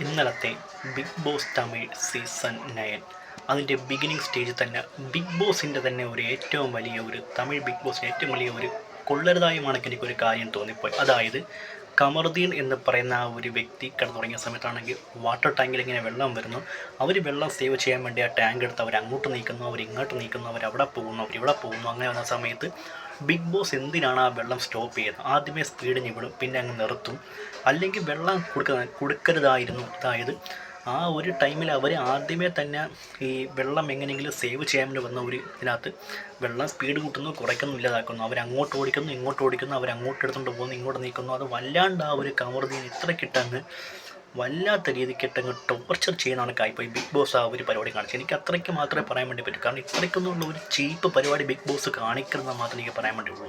ഇന്നലത്തെ Big Boss Tamil season nine. അതിന്റെ beginning സ്റ്റേജിൽ തന്നെ ബിഗ് ബോസിന്റെ തന്നെ ഒരു ഏറ്റവും വലിയ ഒരു തമിഴ് ബിഗ് ബോസിന്റെ ഏറ്റവും വലിയ ഒരു കൊള്ളരുതായുമാണ് എനിക്കൊരു കാര്യം തോന്നിപ്പോയി. അതായത് കമറുദ്ദീൻ എന്ന് പറയുന്ന ആ ഒരു വ്യക്തി കിടന്നുറങ്ങിയ സമയത്താണെങ്കിൽ വാട്ടർ ടാങ്കിൽ ഇങ്ങനെ വെള്ളം വരുന്നു. അവർ വെള്ളം സേവ് ചെയ്യാൻ വേണ്ടി ആ ടാങ്ക് എടുത്ത് അവർ അങ്ങോട്ട് നീക്കുന്നു അവർ ഇങ്ങോട്ട് നീക്കുന്നു അവർ അവിടെ പോകുന്നു അവർ ഇവിടെ പോകുന്നു. അങ്ങനെ വന്ന സമയത്ത് ബിഗ് ബോസ് എന്തിനാണ് ആ വെള്ളം സ്റ്റോപ്പ് ചെയ്യുന്നത്? ആദ്യമേ സ്പീഡിന് വിടും പിന്നെ അങ്ങ് നിർത്തും. അല്ലെങ്കിൽ വെള്ളം കൊടുക്കുന്ന കൊടുക്കരുതായിരുന്നു. അതായത് ആ ഒരു ടൈമിൽ അവർ ആദ്യമേ തന്നെ ഈ വെള്ളം എങ്ങനെയെങ്കിലും സേവ് ചെയ്യാൻ വേണ്ടി വന്ന ഒരു ഇതിനകത്ത് വെള്ളം സ്പീഡ് കൂട്ടുന്നു കുറയ്ക്കുന്നു ഇല്ലാതാക്കുന്നു. അവർ അങ്ങോട്ട് ഓടിക്കുന്നു ഇങ്ങോട്ട് ഓടിക്കുന്നു അവർ അങ്ങോട്ട് എടുത്തുകൊണ്ട് പോകുന്നു ഇങ്ങോട്ട് നീക്കുന്നു. അത് വല്ലാണ്ട് ആ ഒരു കമറുദ്ദീൻ ഇത്ര കിട്ടങ്ങ് വല്ലാത്ത രീതിക്കിട്ടങ്ങ് ടോർച്ചർ ചെയ്യുന്നതാണ് ഈ ബിഗ് ബോസ് ആ ഒരു പരിപാടി കാണിച്ചു എനിക്ക് അത്രയ്ക്ക് മാത്രമേ പറയാൻ വേണ്ടി പറ്റൂ. കാരണം ഇത്രയ്ക്കൊന്നുള്ള ഒരു ചീപ്പ് പരിപാടി ബിഗ് ബോസ് കാണിക്കരുതെന്ന് മാത്രമേ എനിക്ക് പറയാൻ വേണ്ടിയുള്ളൂ.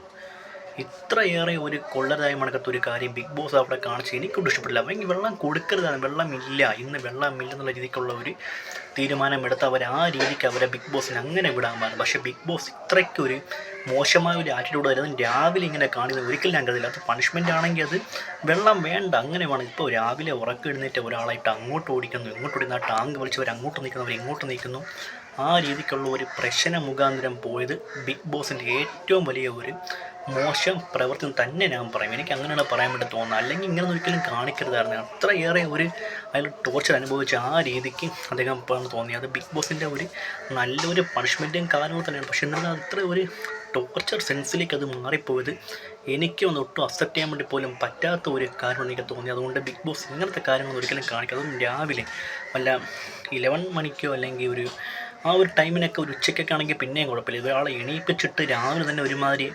ഇത്രയേറെ ഒരു കൊള്ളരായ മണക്കത്ത ഒരു കാര്യം ബിഗ് ബോസ് അവിടെ കാണിച്ച് എനിക്കൊട്ടും ഇഷ്ടപ്പെട്ടില്ല. അല്ലെങ്കിൽ വെള്ളം കൊടുക്കരുതാണ്. വെള്ളമില്ല. ഇന്ന് വെള്ളമില്ലെന്നുള്ള രീതിക്കുള്ള ഒരു തീരുമാനമെടുത്ത് അവർ ആ രീതിക്ക് അവരെ ബിഗ് ബോസിന് അങ്ങനെ വിടാൻ പാടില്ല. പക്ഷേ ബിഗ് ബോസ് ഇത്രയ്ക്കൊരു മോശമായ ഒരു ആറ്റിറ്റ്യൂഡ് വരുന്നത് രാവിലെ ഇങ്ങനെ കാണിക്കുന്നത് ഒരിക്കലും ഞാൻ കരുതില്ല അത് പണിഷ്മെന്റ് ആണെങ്കിൽ അത് വെള്ളം വേണ്ട. അങ്ങനെ വേണം. ഇപ്പോൾ രാവിലെ ഉറക്കം എഴുന്നേറ്റ് ഒരാളായിട്ട് അങ്ങോട്ട് ഓടിക്കുന്നു. ഇങ്ങോട്ട് ഓടിക്കുന്ന ആ ടാങ്ക് വലിച്ചവർ അങ്ങോട്ട് നിൽക്കുന്നവർ ഇങ്ങോട്ട് നിൽക്കുന്നു. ആ രീതിക്കുള്ള ഒരു പ്രശ്ന മുഖാന്തരം പോയത് ബിഗ് ബോസിന്റെ ഏറ്റവും വലിയ ഒരു മോശം പ്രവൃത്തി തന്നെ ഞാൻ പറയും. എനിക്ക് അങ്ങനെയാണ് പറയാൻ വേണ്ടി തോന്നുന്നത്. അല്ലെങ്കിൽ ഇങ്ങനെ ഒരിക്കലും കാണിക്കരുതായിരുന്നു. അത്രയേറെ ഒരു അയാൾ ടോർച്ചർ അനുഭവിച്ച ആ രീതിക്ക് അദ്ദേഹം തോന്നി അത് ബിഗ് ബോസിന്റെ ഒരു നല്ലൊരു പണിഷ്മെന്റും കാര്യങ്ങളും തന്നെയാണ്. പക്ഷെ എന്നാൽ അത്ര ഒരു ടോർച്ചർ സെൻസിലേക്ക് അത് മാറിപ്പോയത് എനിക്കൊന്നും ഒട്ടും അക്സെപ്റ്റ് ചെയ്യാൻ വേണ്ടി പോലും പറ്റാത്ത ഒരു കാര്യമാണ് എനിക്ക് തോന്നി അതുകൊണ്ട് ബിഗ് ബോസ് ഇങ്ങനത്തെ കാര്യങ്ങളൊന്നും ഒരിക്കലും കാണിക്കുക അതും രാവിലെ വല്ല ഇലവൻ മണിക്കോ അല്ലെങ്കിൽ ഒരു ആ ഒരു ടൈമിനൊക്കെ ഒരു ഉച്ചയ്ക്കൊക്കെ ആണെങ്കിൽ പിന്നെയും കുഴപ്പമില്ല. ഇതൊരാളെ എണീപ്പിച്ചിട്ട് രാവിലെ തന്നെ ഒരുമാതിരി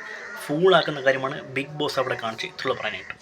ഫൂളാക്കുന്ന കാര്യമാണ് ബിഗ് ബോസ് അവിടെ കാണിച്ച് ഇത്രയുള്ള പറയാനായിട്ട്.